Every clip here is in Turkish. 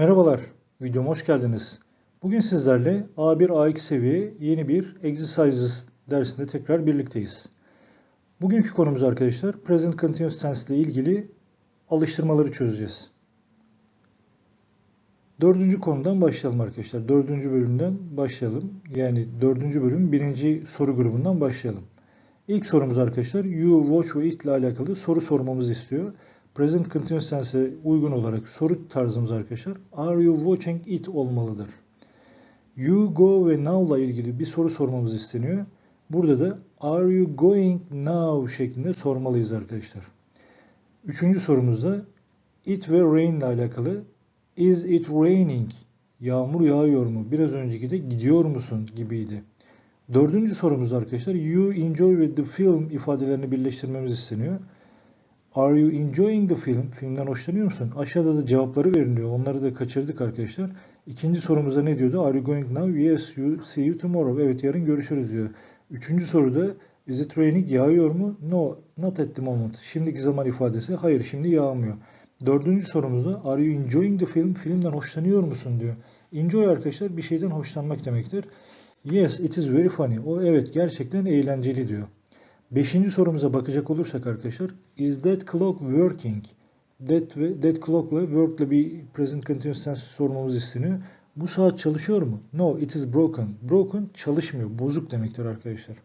Merhabalar, videoma hoş geldiniz. Bugün sizlerle A1 A2 seviye yeni bir Exercises dersinde tekrar birlikteyiz. Bugünkü konumuz arkadaşlar Present Continuous Tense ile ilgili alıştırmaları çözeceğiz. Dördüncü konudan başlayalım arkadaşlar. Dördüncü bölümden başlayalım. Yani dördüncü bölüm birinci soru grubundan başlayalım. İlk sorumuz arkadaşlar you, watch ve it ile alakalı soru sormamızı istiyor. Present Continuous Tense'e uygun olarak soru tarzımız arkadaşlar Are you watching it olmalıdır. You, go ve now ile ilgili bir soru sormamız isteniyor. Burada da Are you going now şeklinde sormalıyız arkadaşlar. Üçüncü sorumuzda It ve rain ile alakalı Is it raining? Yağmur yağıyor mu? Biraz önceki de gidiyor musun gibiydi. Dördüncü sorumuzda arkadaşlar You enjoy with the film ifadelerini birleştirmemiz isteniyor. Are you enjoying the film? Filmden hoşlanıyor musun? Aşağıda da cevapları veriliyor. Onları da kaçırdık arkadaşlar. İkinci sorumuza ne diyordu? Are you going now? Yes, you see you tomorrow. Evet, yarın görüşürüz diyor. Üçüncü soruda is it raining? Yağıyor mu? No, not at the moment. Şimdiki zaman ifadesi hayır, şimdi yağmıyor. Dördüncü sorumuzda are you enjoying the film? Filmden hoşlanıyor musun diyor. Enjoy arkadaşlar bir şeyden hoşlanmak demektir. Yes, it is very funny. O evet gerçekten eğlenceli diyor. Beşinci sorumuza bakacak olursak arkadaşlar is that clock working? That ve that clock ile work ile bir present continuous tense sormamız isteniyor. Bu saat çalışıyor mu? No, it is broken. Broken çalışmıyor. Bozuk demektir arkadaşlar.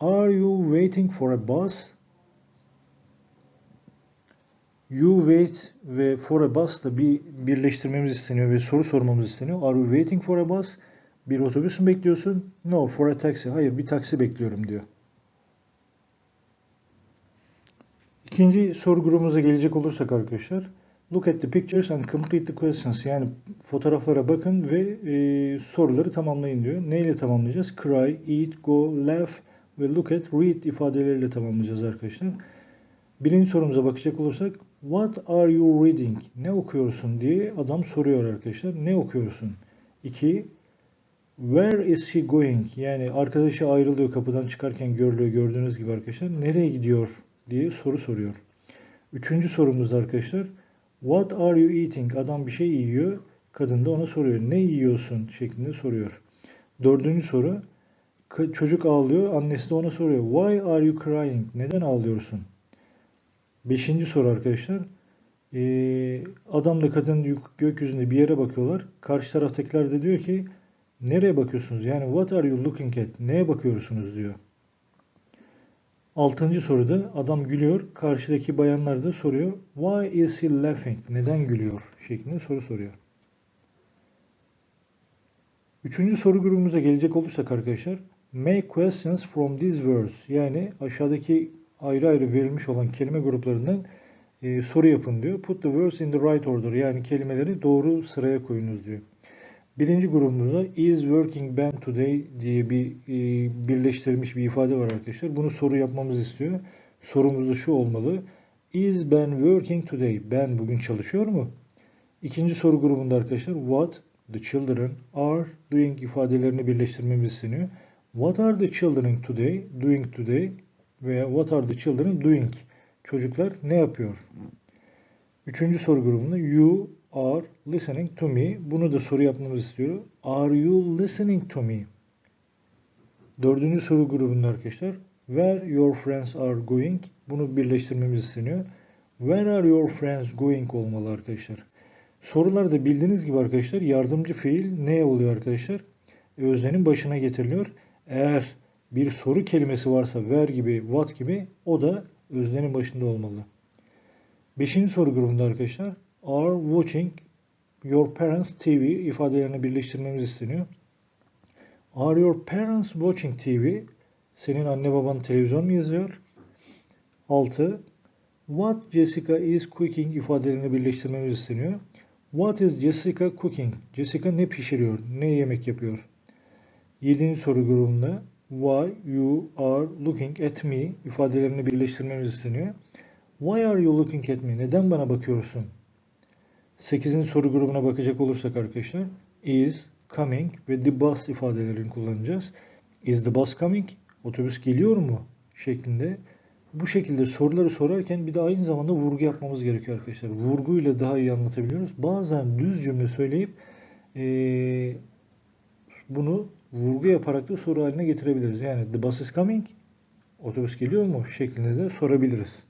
Are you waiting for a bus? You wait ve for a bus da bir birleştirmemiz isteniyor ve soru sormamız isteniyor. Are you waiting for a bus? Bir otobüs mü bekliyorsun? No, for a taxi. Hayır, bir taksi bekliyorum diyor. İkinci soru grubumuza gelecek olursak arkadaşlar. Look at the pictures and complete the questions. Yani fotoğraflara bakın ve e, soruları tamamlayın diyor. Neyle tamamlayacağız? Cry, eat, go, laugh ve look at, read ifadeleriyle tamamlayacağız arkadaşlar. Birinci sorumuza bakacak olursak What are you reading? Ne okuyorsun diye adam soruyor arkadaşlar. Ne okuyorsun? İki, Where is she going? Yani arkadaşı ayrılıyor kapıdan çıkarken görülüyor gördüğünüz gibi arkadaşlar. Nereye gidiyor diye soru soruyor. Üçüncü sorumuzda arkadaşlar What are you eating? Adam bir şey yiyor. Kadın da ona soruyor. Ne yiyorsun? şeklinde soruyor. Dördüncü soru çocuk ağlıyor. Annesi de ona soruyor. Why are you crying? Neden ağlıyorsun? Beşinci soru arkadaşlar. Ee, adamla kadın gökyüzünde bir yere bakıyorlar. Karşı taraftakiler de diyor ki nereye bakıyorsunuz? Yani what are you looking at? Neye bakıyorsunuz diyor. Altıncı soruda adam gülüyor. Karşıdaki bayanlar da soruyor. Why is he laughing? Neden gülüyor? şeklinde soru soruyor. Üçüncü soru grubumuza gelecek olursak arkadaşlar. Make questions from these words. Yani aşağıdaki ayrı ayrı verilmiş olan kelime gruplarından e, soru yapın diyor. Put the words in the right order. Yani kelimeleri doğru sıraya koyunuz diyor. Birinci grubumuzda is working Ben today diye bir e, birleştirilmiş bir ifade var arkadaşlar. Bunu soru yapmamız istiyor. Sorumuz da şu olmalı. Is Ben working today? Ben bugün çalışıyor mu? İkinci soru grubunda arkadaşlar what the children are doing ifadelerini birleştirmemiz isteniyor. What are the children today? Doing today veya what are the children doing? Çocuklar ne yapıyor? Üçüncü soru grubunda you are listening to me. Bunu da soru yapmamız istiyor. Are you listening to me? Dördüncü soru grubunda arkadaşlar. Where your friends are going. Bunu birleştirmemiz isteniyor. Where are your friends going olmalı arkadaşlar. Sorularda bildiğiniz gibi arkadaşlar yardımcı fiil ne oluyor arkadaşlar? Öznenin başına getiriliyor. Eğer bir soru kelimesi varsa where gibi, what gibi o da öznenin başında olmalı. Beşinci soru grubunda arkadaşlar are watching your parents TV ifadelerini birleştirmemiz isteniyor. Are your parents watching TV? Senin anne baban televizyon mu izliyor? 6. What Jessica is cooking ifadelerini birleştirmemiz isteniyor. What is Jessica cooking? Jessica ne pişiriyor? Ne yemek yapıyor? 7. soru grubunda Why you are looking at me ifadelerini birleştirmemiz isteniyor. Why are you looking at me? Neden bana bakıyorsun? 8. soru grubuna bakacak olursak arkadaşlar is, coming ve the bus ifadelerini kullanacağız. Is the bus coming? Otobüs geliyor mu? şeklinde bu şekilde soruları sorarken bir de aynı zamanda vurgu yapmamız gerekiyor arkadaşlar. Vurguyla daha iyi anlatabiliyoruz. Bazen düz cümle söyleyip eee, bunu vurgu yaparak da soru haline getirebiliriz. Yani the bus is coming, otobüs geliyor mu şeklinde de sorabiliriz.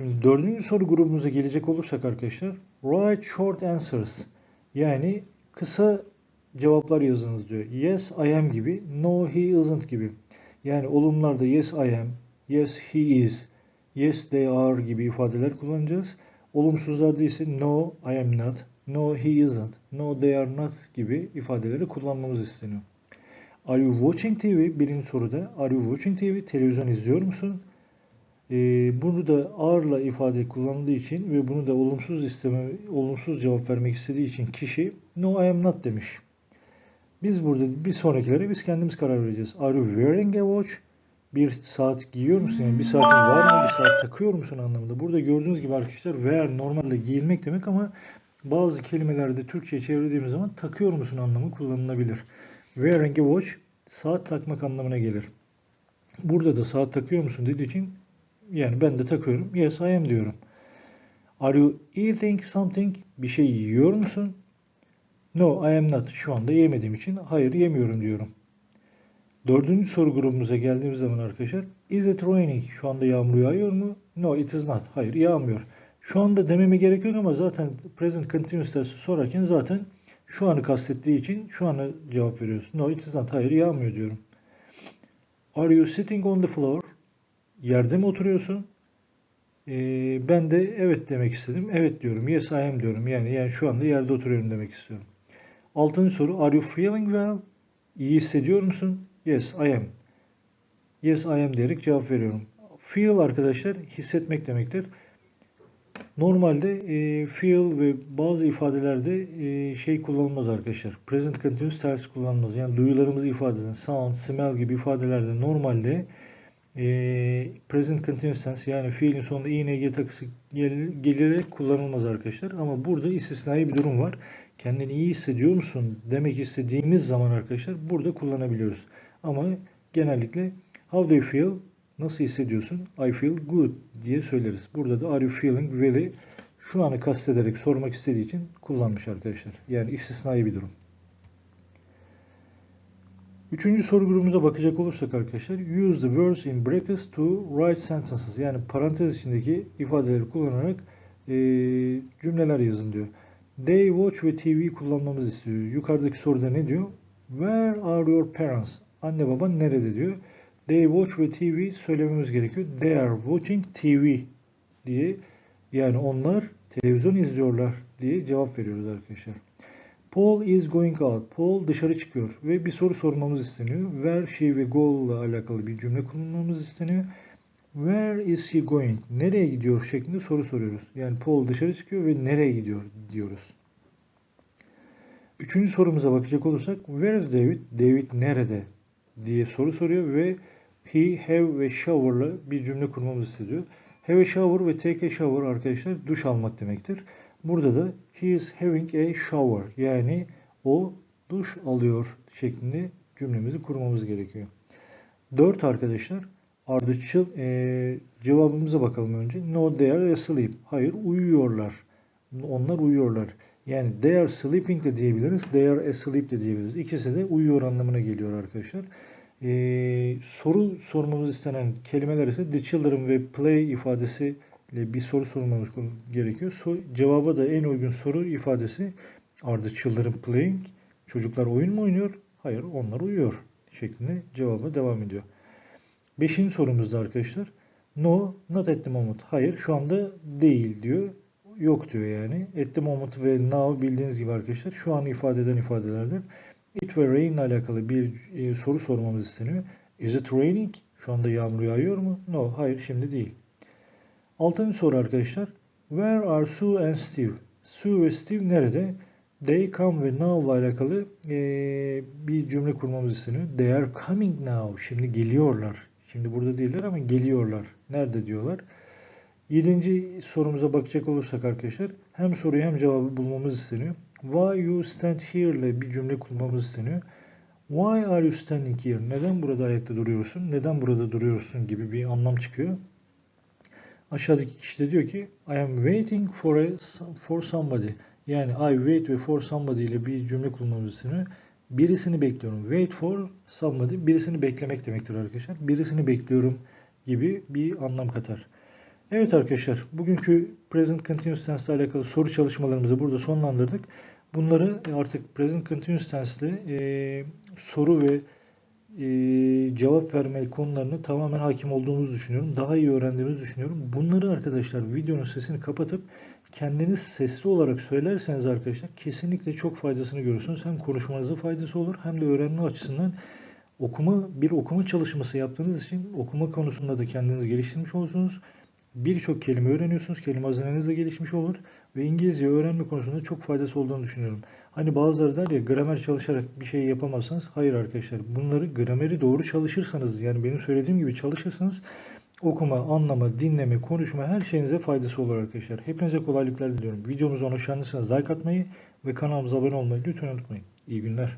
Şimdi dördüncü soru grubumuza gelecek olursak arkadaşlar, write short answers. Yani kısa cevaplar yazınız diyor. Yes, I am gibi, no, he isn't gibi. Yani olumlarda yes, I am, yes, he is, yes, they are gibi ifadeler kullanacağız. Olumsuzlarda ise no, I am not, no, he isn't, no, they are not gibi ifadeleri kullanmamız isteniyor. Are you watching TV? Birinci soruda. Are you watching TV? Televizyon izliyor musun? Ee, bunu da are'la ifade kullanıldığı için ve bunu da olumsuz isteme, olumsuz cevap vermek istediği için kişi no I am not demiş. Biz burada bir sonrakilere biz kendimiz karar vereceğiz. Are you wearing a watch? Bir saat giyiyor musun? Yani bir saatin var mı? Bir saat takıyor musun anlamında. Burada gördüğünüz gibi arkadaşlar wear normalde giyilmek demek ama bazı kelimelerde Türkçe'ye çevirdiğimiz zaman takıyor musun anlamı kullanılabilir. Wearing a watch saat takmak anlamına gelir. Burada da saat takıyor musun dediği için yani ben de takıyorum. Yes I am diyorum. Are you eating something? Bir şey yiyor musun? No I am not. Şu anda yemediğim için hayır yemiyorum diyorum. Dördüncü soru grubumuza geldiğimiz zaman arkadaşlar Is it raining? Şu anda yağmur yağıyor mu? No it is not. Hayır yağmıyor. Şu anda dememe gerek yok ama zaten present continuous tense sorarken zaten şu anı kastettiği için şu anı cevap veriyoruz. No it is not. Hayır yağmıyor diyorum. Are you sitting on the floor? Yerde mi oturuyorsun? Ee, ben de evet demek istedim. Evet diyorum. Yes I am diyorum. Yani yani şu anda yerde oturuyorum demek istiyorum. Altıncı soru. Are you feeling well? İyi hissediyor musun? Yes I am. Yes I am diyerek cevap veriyorum. Feel arkadaşlar hissetmek demektir. Normalde e, feel ve bazı ifadelerde e, şey kullanılmaz arkadaşlar. Present continuous ters kullanılmaz. Yani duyularımızı ifade eden sound, smell gibi ifadelerde normalde e, present continuous tense yani fiilin sonunda ing takısı gel- gelerek kullanılmaz arkadaşlar. Ama burada istisnai bir durum var. Kendini iyi hissediyor musun demek istediğimiz zaman arkadaşlar burada kullanabiliyoruz. Ama genellikle how do you feel nasıl hissediyorsun? I feel good diye söyleriz. Burada da are you feeling really şu anı kastederek sormak istediği için kullanmış arkadaşlar. Yani istisnai bir durum. Üçüncü soru grubumuza bakacak olursak arkadaşlar use the words in brackets to write sentences yani parantez içindeki ifadeleri kullanarak e, cümleler yazın diyor. They watch ve TV kullanmamızı istiyor. Yukarıdaki soruda ne diyor? Where are your parents? Anne baban nerede diyor. They watch ve TV söylememiz gerekiyor. They are watching TV diye yani onlar televizyon izliyorlar diye cevap veriyoruz arkadaşlar. Paul is going out. Paul dışarı çıkıyor ve bir soru sormamız isteniyor. Where, she ve go ile alakalı bir cümle kullanmamız isteniyor. Where is he going? Nereye gidiyor şeklinde soru soruyoruz. Yani Paul dışarı çıkıyor ve nereye gidiyor diyoruz. Üçüncü sorumuza bakacak olursak Where is David? David nerede? diye soru soruyor ve he, have ve shower'la bir cümle kurmamızı istiyor. Have a shower ve take a shower arkadaşlar duş almak demektir. Burada da he is having a shower yani o duş alıyor şeklinde cümlemizi kurmamız gerekiyor. 4 arkadaşlar chil- e, cevabımıza bakalım önce. No they are asleep. Hayır uyuyorlar. Onlar uyuyorlar. Yani they are sleeping de diyebiliriz. They are asleep de diyebiliriz. İkisi de uyuyor anlamına geliyor arkadaşlar. Ee, soru sormamız istenen kelimeler ise the children ve play ifadesiyle bir soru sormamız gerekiyor. So, cevaba da en uygun soru ifadesi are the children playing? Çocuklar oyun mu oynuyor? Hayır onlar uyuyor şeklinde cevaba devam ediyor. Beşinci sorumuzda arkadaşlar. No, not at the moment. Hayır, şu anda değil diyor. Yok diyor yani. At the moment ve now bildiğiniz gibi arkadaşlar şu an ifade eden ifadelerdir. It ve rain ile alakalı bir e, soru sormamız isteniyor. Is it raining? Şu anda yağmur yağıyor mu? No, hayır şimdi değil. Altıncı soru arkadaşlar. Where are Sue and Steve? Sue ve Steve nerede? They come ve now ile alakalı e, bir cümle kurmamız isteniyor. They are coming now. Şimdi geliyorlar. Şimdi burada değiller ama geliyorlar. Nerede diyorlar. Yedinci sorumuza bakacak olursak arkadaşlar hem soruyu hem cevabı bulmamız isteniyor. Why you stand here ile bir cümle kurmamız isteniyor. Why are you standing here? Neden burada ayakta duruyorsun? Neden burada duruyorsun gibi bir anlam çıkıyor. Aşağıdaki kişi de diyor ki I am waiting for a, for somebody. Yani I wait ve for somebody ile bir cümle kullanmamız. Birisini bekliyorum. Wait for somebody birisini beklemek demektir arkadaşlar. Birisini bekliyorum gibi bir anlam katar. Evet arkadaşlar, bugünkü present continuous tense ile alakalı soru çalışmalarımızı burada sonlandırdık. Bunları artık present continuous tense ile e, soru ve e, cevap verme konularını tamamen hakim olduğumuzu düşünüyorum. Daha iyi öğrendiğimizi düşünüyorum. Bunları arkadaşlar videonun sesini kapatıp kendiniz sesli olarak söylerseniz arkadaşlar kesinlikle çok faydasını görürsünüz. Hem konuşmanıza faydası olur hem de öğrenme açısından okuma bir okuma çalışması yaptığınız için okuma konusunda da kendinizi geliştirmiş olursunuz. Birçok kelime öğreniyorsunuz. Kelime hazineniz de gelişmiş olur. Ve İngilizce öğrenme konusunda çok faydası olduğunu düşünüyorum. Hani bazıları der ya gramer çalışarak bir şey yapamazsınız. Hayır arkadaşlar bunları grameri doğru çalışırsanız yani benim söylediğim gibi çalışırsanız okuma, anlama, dinleme, konuşma her şeyinize faydası olur arkadaşlar. Hepinize kolaylıklar diliyorum. Videomuzu hoşlandıysanız like atmayı ve kanalımıza abone olmayı lütfen unutmayın. İyi günler.